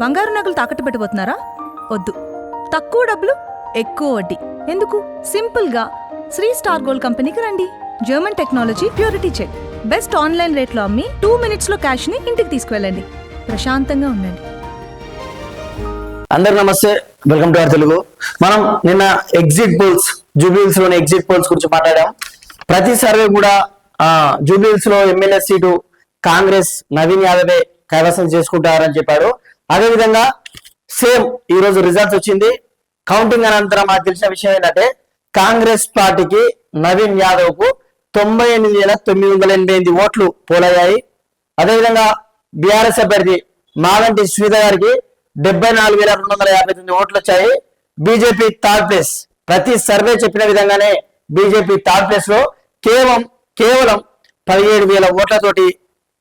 బంగారు నగలు తాకట్టు పెట్టబోతున్నారా వద్దు. తక్కువ డబ్బులు ఎక్కువ వడ్డీ. ఎందుకు? సింపుల్గా శ్రీ స్టార్ గోల్డ్ కంపెనీకి రండి. German technology purity check. Best online రేట్లో అమ్మి టూ మినిట్స్లో క్యాష్ని ఇంటికి తీసుకువెళ్ళండి. ప్రశాంతంగా ఉండండి. అందరు నమస్తే. Welcome to our Telugu. మనం నిన్న ఎగ్జిట్ పోల్స్ జూబిల్స్లోని ఎగ్జిట్ పోల్స్ గురించి మాట్లాడాం. ప్రతి సర్వే కూడా జూబిల్స్లో ఎమ్మెల్యే సీటు కాంగ్రెస్ నవీన్ యాదవే కైవసం చేసుకుంటారని చెప్పారు. అదేవిధంగా సేమ్ ఈ రోజు రిజల్ట్స్ వచ్చింది. కౌంటింగ్ అనంతరం నాకు తెలిసిన విషయం ఏంటంటే కాంగ్రెస్ పార్టీకి నవీన్ యాదవ్కు తొంభై ఎనిమిది వేల తొమ్మిది వందల ఎనభై ఎనిమిది ఓట్లు పోలయ్యాయి. అదేవిధంగా బీఆర్ఎస్ అభ్యర్థి మాగంటి శ్రీధర్ గారికి డెబ్బై నాలుగు వేల రెండు వందల యాభై తొమ్మిది ఓట్లు వచ్చాయి. BJP third place. ప్రతి సర్వే చెప్పిన విధంగానే బీజేపీ థర్డ్ ప్లేస్లో కేవలం కేవలం పదిహేడు వేల ఓట్లతోటి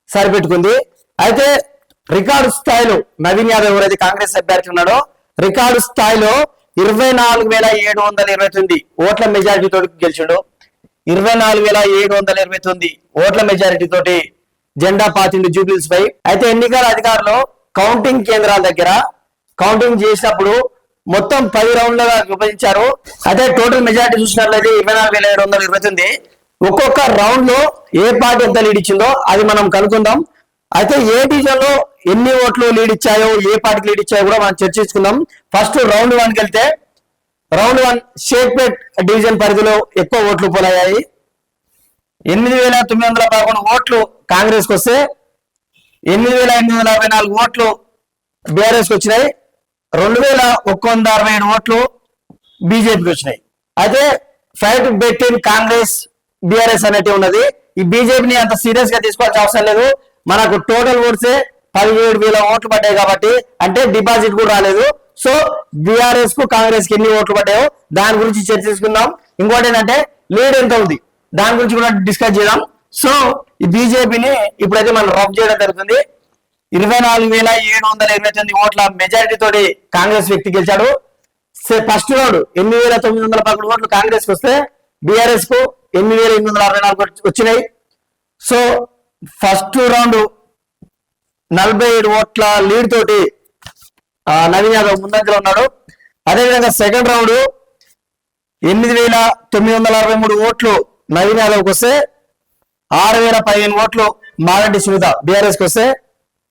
సరిపెట్టుకుంది. అయితే రికార్డు స్థాయిలో నవీన్ యాదవ్ ఎవరైతే కాంగ్రెస్ అభ్యర్థి ఉన్నాడో రికార్డు స్థాయిలో ఇరవై నాలుగు వేల ఏడు వందల ఇరవై తొమ్మిది ఓట్ల మెజారిటీ తోటి గెలిచిండు. ఇరవై నాలుగు వేల ఏడు వందల ఇరవై తొమ్మిది ఓట్ల మెజారిటీ తోటి జెండా పాతిండు జూబిల్స్ పై. అయితే ఎన్నికల అధికారులు కౌంటింగ్ కేంద్రాల దగ్గర కౌంటింగ్ చేసినప్పుడు మొత్తం పది రౌండ్లుగా విభజించారు. అయితే టోటల్ మెజారిటీ చూసినట్లయితే ఇరవై నాలుగు వేల ఏడు వందల ఇరవై తొమ్మిది ఒక్కొక్క రౌండ్లో ఏ పార్టీ ఎంత లీడ్ ఇచ్చిందో అది మనం కనుక్కుందాం. అయితే ఏ డివిజన్లో ఎన్ని ఓట్లు లీడ్ ఇచ్చాయో ఏ పార్టీకి లీడ్ ఇచ్చాయో కూడా మనం చర్చించుకుందాం. ఫస్ట్ రౌండ్ వన్కి వెళ్తే రౌండ్ వన్ షేక్పేట్ డివిజన్ పరిధిలో ఎక్కువ ఓట్లు పోలయ్యాయి. ఎనిమిది వేల తొమ్మిది వందల పదకొండు ఓట్లు కాంగ్రెస్కి వస్తే ఎనిమిది వేల ఎనిమిది వందల అరవై నాలుగు ఓట్లు బీఆర్ఎస్కి వచ్చినాయి. రెండు వేల ఒక్క వంద అరవై ఏడు ఓట్లు బీజేపీకి వచ్చినాయి. అయితే ఫైట్ బెట్టిన్ కాంగ్రెస్ బీఆర్ఎస్ అనేది ఉన్నది. ఈ బీజేపీని అంత సీరియస్గా తీసుకోవాల్సిన అవసరం లేదు. మనకు టోటల్ ఓట్సే పదిహేడు వేల ఓట్లు పడ్డాయి కాబట్టి అంటే డిపాజిట్ కూడా రాలేదు. సో బీఆర్ఎస్కు కాంగ్రెస్కి ఎన్ని ఓట్లు పడ్డాయో దాని గురించి చర్చించుకుందాం ఇంకోటి ఏంటంటే లీడ్ ఎంత ఉంది? దాని గురించి కూడా డిస్కస్ చేద్దాం. సో ఈ బీజేపీని ఇప్పుడైతే మనం రబ్ చేయడం జరుగుతుంది. ఇరవై నాలుగు వేల ఏడు వందల ఇరవై తొమ్మిది ఓట్ల మెజారిటీ తోటి కాంగ్రెస్ వ్యక్తి గెలిచాడు. ఫస్ట్ రౌండ్ ఎనిమిది వేల తొమ్మిది వందల పదకొండు ఓట్లు కాంగ్రెస్ వస్తే బీఆర్ఎస్కు ఎనిమిది వేల ఎనిమిది వందల అరవై నాలుగు వచ్చినాయి. సో ఫస్ట్ రౌండ్ నలభై ఏడు ఓట్ల లీడ్ తోటి ఆ, నవీన్ యాదవ్ ముందంజలో ఉన్నాడు. అదేవిధంగా సెకండ్ రౌండ్ ఎనిమిది వేల తొమ్మిది వందల అరవై మూడు ఓట్లు నవీన్ యాదవ్కి వస్తే ఆరు వేల పదిహేను ఓట్లు మాగంటి సునీత బీఆర్ఎస్కి వస్తే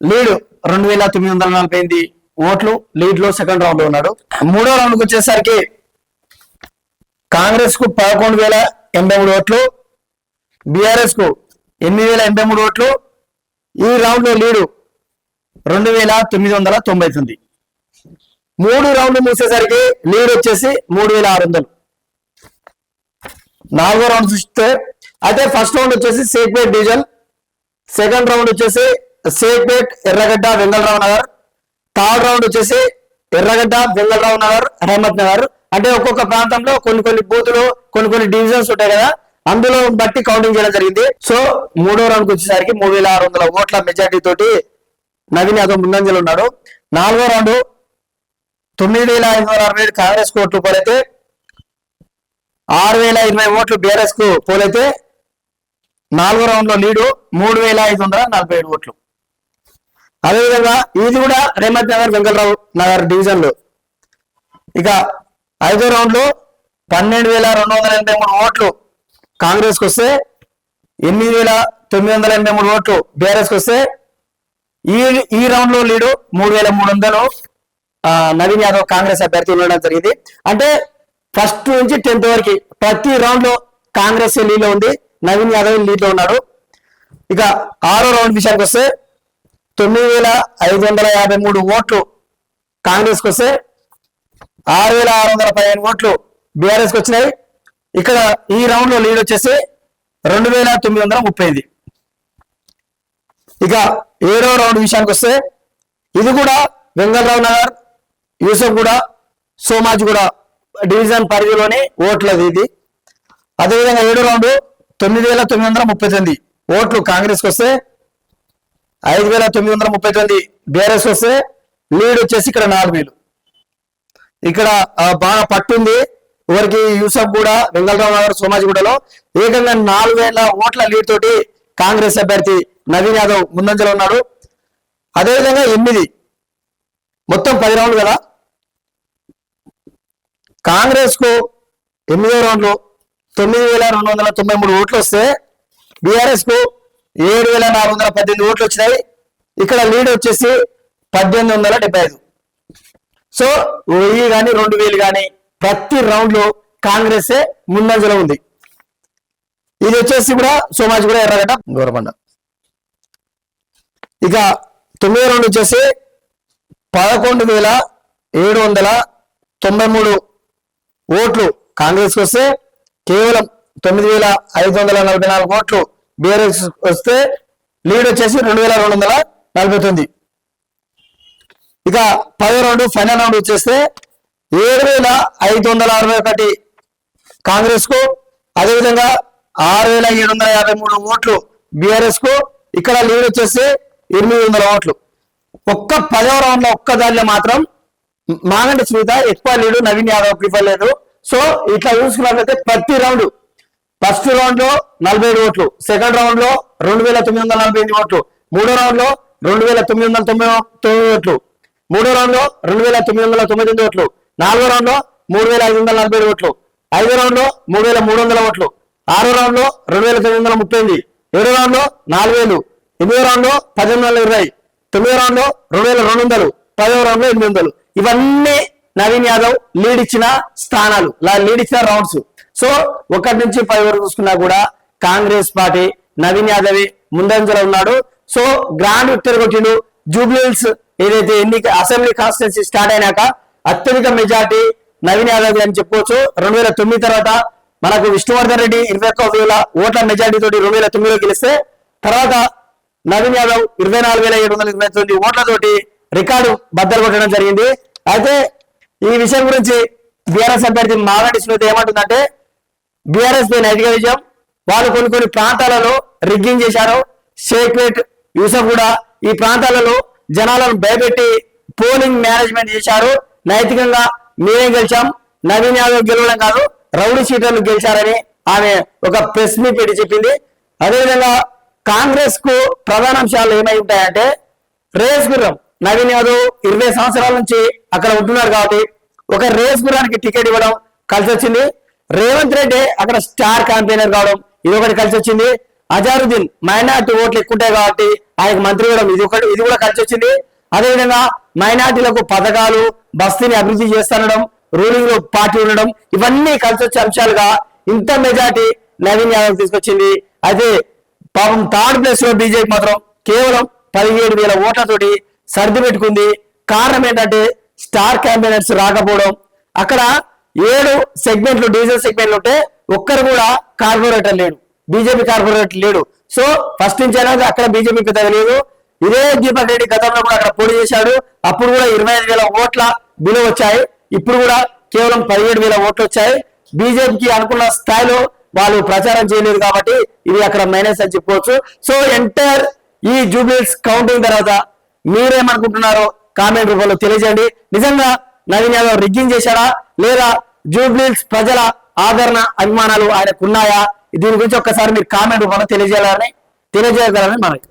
లీడ్ రెండు వేల తొమ్మిది వందల నలభై ఎనిమిది ఓట్లు లీడ్లో సెకండ్ రౌండ్లో ఉన్నాడు. మూడో రౌండ్కి వచ్చేసరికి కాంగ్రెస్కు పదకొండు వేల ఎనభై మూడు ఓట్లు బీఆర్ఎస్కు ఎనిమిది వేల ఎనభై మూడు ఓట్లు. ఈ రౌండ్లో లీడు రెండు వేల తొమ్మిది వందల తొంభై తొమ్మిది. మూడు రౌండ్లు మూసేసరికి లీడ్ వచ్చేసి మూడు వేల ఆరు వందలు. నాలుగో రౌండ్ చూస్తే అయితే ఫస్ట్ రౌండ్ వచ్చేసి సేక్పేట్ డీజల్ సెకండ్ రౌండ్ వచ్చేసి సేక్పేట్ ఎర్రగడ్డ వెంగళరావు నగర్ థర్డ్ రౌండ్ వచ్చేసి ఎర్రగడ్డ వెంగళరావు నగర్ అహ్మద్ నగర్. అంటే ఒక్కొక్క ప్రాంతంలో కొన్ని కొన్ని బూతులు కొన్ని కొన్ని డివిజన్స్ ఉంటాయి కదా. అందులో బట్టి కౌంటింగ్ చేయడం జరిగింది. సో మూడో రౌండ్ వచ్చేసరికి మూడు వేల ఆరు వందల ఓట్ల మెజార్టీ తోటి నవీన్ యాదవ్ ముందంజలో ఉన్నాడు. నాలుగో రౌండ్ తొమ్మిది వేల ఐదు వందల అరవై ఏడు కాంగ్రెస్కు ఓట్లు పోలైతే ఆరు వేల ఇరవై ఓట్లు బీఆర్ఎస్కు పోలైతే నాలుగో రౌండ్లో లీడు మూడు వేల ఐదు వందల నలభై ఏడు ఓట్లు. అదేవిధంగా ఇది కూడా రేమత్ నగర్ వెంకటరావు నగర్ డివిజన్లో ఇక ఐదో రౌండ్లో పన్నెండు వేల రెండు వందల ఎనభై మూడు ఓట్లు కాంగ్రెస్కి వస్తే ఎనిమిది వేల తొమ్మిది వందల ఎనభై మూడు ఓట్లు బీఆర్ఎస్కి వస్తే ఈ ఈ రౌండ్లో లీడు మూడు వేల మూడు వందలు నవీన్ యాదవ్ కాంగ్రెస్ అభ్యర్థి ఉండడం జరిగింది. అంటే ఫస్ట్ నుంచి టెన్త్ వరకు ప్రతి రౌండ్లో కాంగ్రెస్ లీడ్లో ఉంది నవీన్ యాదవ్ లీడ్లో ఉన్నాడు. ఇక ఆరో రౌండ్ విషయానికి వస్తే తొమ్మిది వేల ఐదు వందల యాభై మూడు ఓట్లు కాంగ్రెస్కి వస్తే ఆరు వేల ఆరు వందల పదిహేను ఓట్లు బీఆర్ఎస్కి వచ్చినాయి ఇక్కడ ఈ రౌండ్లో లీడ్ వచ్చేసి రెండు వేల తొమ్మిది వందల ముప్పై ఇక ఏడో రౌండ్ విషయానికి వస్తే ఇది కూడా వెంగళరావు నగర్ యూసఫ్ కూడా సోమాజ్ కూడా డివిజన్ పరిధిలోనే ఓట్లది ఇది. అదేవిధంగా ఏడో రౌండ్ తొమ్మిది వేల తొమ్మిది వందల ముప్పై తొమ్మిది. ఓట్లు కాంగ్రెస్కి వస్తే ఐదు వేల తొమ్మిది వందల ముప్పై తొమ్మిది. బీఆర్ఎస్ వస్తే లీడ్ వచ్చేసి ఇక్కడ నాలుగు వేలు. ఇక్కడ బాగా పట్టుంది. ఎవరికి యూసఫ్ కూడా వెంగళరావు నగర్ సోమాజిగూడలో ఏకంగా నాలుగు వేల ఓట్ల లీడ్ తోటి కాంగ్రెస్ అభ్యర్థి నవీన్ యాదవ్ ముందంజలో ఉన్నాడు. అదేవిధంగా ఎనిమిది. మొత్తం పది రౌండ్లు కదా? కాంగ్రెస్కు ఎనిమిదో రౌండ్లు. తొమ్మిది వేల రెండు వందల తొంభై మూడు ఓట్లు వస్తే బీఆర్ఎస్కు ఏడు వేల నాలుగు వందల పద్దెనిమిది ఓట్లు వచ్చినాయి. ఇక్కడ లీడ్ వచ్చేసి పద్దెనిమిది వందల డెబ్బై ఐదు. సో వెయ్యి కానీ రెండు వేలు కానీ ప్రతి రౌండ్లో కాంగ్రెస్ ముందంజలో ఉంది. ఇది వచ్చేసి కూడా సోమాజ్ కూడా ఎర్రగడ్డ గౌరబండ. ఇక తొమ్మిదో రౌండ్ వచ్చేసి పదకొండు వేల ఏడు వందల తొంభై మూడు ఓట్లు కాంగ్రెస్ వస్తే కేవలం తొమ్మిది వేల ఐదు వందల నలభై నాలుగు ఓట్లు బీఆర్ఎస్ వస్తే లీడ్ వచ్చేసి రెండు వేల రెండు వందల నలభై తొమ్మిది. ఇక పదో రౌండ్ ఫైనల్ రౌండ్ వచ్చేస్తే ఏడు వేల ఐదు వందల అరవై ఒకటి కాంగ్రెస్కు అదేవిధంగా ఆరు వేల ఏడు వందల యాభై మూడు ఓట్లు బీఆర్ఎస్కు ఇక్కడ లీడ్ వచ్చేసి ఎనిమిది వందల ఓట్లు. ఒక్క పదవ రౌండ్లో ఒక్క దానిలో మాత్రం మాగంటి స్మిత ఎక్కువ లీడు నవీన్ యాదవ్ ఇవ్వలేదు. సో ఇట్లా చూసుకున్నట్లయితే ప్రతి రౌండ్ ఫస్ట్ రౌండ్లో నలభై ఏడు ఓట్లు సెకండ్ రౌండ్లో రెండు వేల తొమ్మిది వందల నలభై ఎనిమిది ఓట్లు మూడో రౌండ్లో రెండు వేల తొమ్మిది వందల తొమ్మిది తొమ్మిది ఓట్లు మూడో రౌండ్లో రెండు వేల తొమ్మిది వందల తొమ్మిది ఓట్లు నాలుగో రౌండ్లో మూడు వేల ఐదు వందల నలభై ఏడు ఓట్లు. ఐదో రౌండ్లో మూడు వేల మూడు వందల ఓట్లు. ఆరో రౌండ్లో రెండు వేల తొమ్మిది వందల ముప్పై ఎనిమిది. ఏడో రౌండ్లో నాలుగు వేలు. ఎనిమిదో రౌండ్లో పద్దెనిమిది వందల ఇరవై. తొమ్మిదో రౌండ్లో రెండు వేల రెండు వందలు. పదో రౌండ్లో ఎనిమిది వందలు. ఇవన్నీ నవీన్ యాదవ్ లీడ్ ఇచ్చిన స్థానాలు లీడ్ ఇచ్చిన రౌండ్స్. సో ఒకటి నుంచి పది వరకు చూసుకున్నా కూడా కాంగ్రెస్ పార్టీ నవీన్ యాదవ్ ముందంజలో ఉన్నాడు. సో గ్రాండ్ విక్టరీ కొట్టిండు. జూబ్లీహిల్స్ ఏదైతే ఎన్నిక అసెంబ్లీ కాన్స్టిట్యున్సీ స్టార్ట్ అయినాక అత్యధిక మెజార్టీ నవీన్ యాదవ్ అని చెప్పుకోవచ్చు. రెండు వేల తొమ్మిది తర్వాత మనకు విష్ణువర్ధన్ రెడ్డి ఇరవై ఒక్క వేల ఓట్ల మెజార్టీ తోటి రెండు వేల తొమ్మిదిలో గెలిస్తే తర్వాత నవీన్ యాదవ్ ఇరవై నాలుగు వేల ఏడు వందల ఇరవై తొమ్మిది ఓట్లతోటి రికార్డు బద్దలు కొట్టడం జరిగింది. అయితే ఈ విషయం గురించి బీఆర్ఎస్ అభ్యర్థి మాగంటి స్మృతి ఏమంటుందంటే బీఆర్ఎస్ పై నైతిక విజయం వాళ్ళు కొన్ని కొన్ని ప్రాంతాలలో రిగ్గింగ్ చేశారు. షేక్వేట్ యూసఫ్ కూడా ఈ ప్రాంతాలలో జనాలను భయపెట్టి పోలింగ్ మేనేజ్మెంట్ చేశారు. నైతికంగా మేమే గెలిచాం? నవీన్ యాదవ్ గెలవడం కాదు రౌడీ సీటర్లు గెలిచారని ఆమె ఒక ప్రెస్ మీట్ పెట్టి చెప్పింది. అదేవిధంగా కాంగ్రెస్కు ప్రధాన అంశాలు ఏమై ఉంటాయంటే రేస్ గుర్రం. నవీన్ యాదవ్ ఇరవై సంవత్సరాల నుంచి అక్కడ ఉంటున్నారు కాబట్టి ఒక రేస్ గుర్రానికి టికెట్ ఇవ్వడం కలిసి వచ్చింది రేవంత్ రెడ్డి అక్కడ స్టార్ క్యాంపెయినర్ కావడం ఇది ఒకటి కలిసి వచ్చింది అజారుద్దీన్ మైనార్టీ ఓట్లు ఎక్కువ ఉంటాయి కాబట్టి ఆయనకు మంత్రి ఇవ్వడం ఇది ఒకటి ఇది కూడా కలిసి వచ్చింది అదేవిధంగా మైనార్టీలకు పథకాలు బస్తీని అభివృద్ధి చేస్తుండడం రూలింగ్లో పార్టీ ఉండడం ఇవన్నీ కలిసి వచ్చే అంశాలుగా ఇంత మెజార్టీ నవీన్ యాదవ్ తీసుకొచ్చింది. అయితే పాపం థర్డ్ ప్లేస్లో బీజేపీ మాత్రం కేవలం పదిహేడు వేల ఓట్లతోటి సర్ది పెట్టుకుంది. కారణం ఏంటంటే స్టార్ క్యాంపెయినర్స్ రాకపోవడం. అక్కడ ఏడు సెగ్మెంట్లు డీజిల్ సెగ్మెంట్లు ఉంటే ఒక్కరు కూడా కార్పొరేటర్ లేడు. బీజేపీ కార్పొరేటర్ లేడు. సో ఫస్ట్ నుంచి అయినా అక్కడ బీజేపీ పెద్దగా లేదు. ఇదే దీపక్ రెడ్డి గతంలో కూడా అక్కడ పోటీ చేశాడు. అప్పుడు కూడా ఇరవై ఐదు వేల ఓట్ల విలువ వచ్చాయి. ఇప్పుడు కూడా కేవలం పదిహేడు వేల ఓట్లు వచ్చాయి. బీజేపీకి అనుకున్న స్థాయిలో వాళ్ళు ప్రచారం చేయలేదు కాబట్టి ఇది అక్కడ మైనస్ అని చెప్పుకోవచ్చు. సో ఎంటైర్ ఈ జూబ్లీస్ కౌంటింగ్ తర్వాత మీరేమనుకుంటున్నారో కామెంట్ రూపంలో తెలియజేయండి. నిజంగా నవీన్ యాదవ్ రిగ్గింగ్ చేశాడా? లేదా జూబ్లీస్ ప్రజల ఆదరణ అభిమానాలు ఆయనకున్నాయా? దీని గురించి ఒక్కసారి మీరు కామెంట్ రూపంలో తెలియజేయాలని తెలియజేయగలని మనకి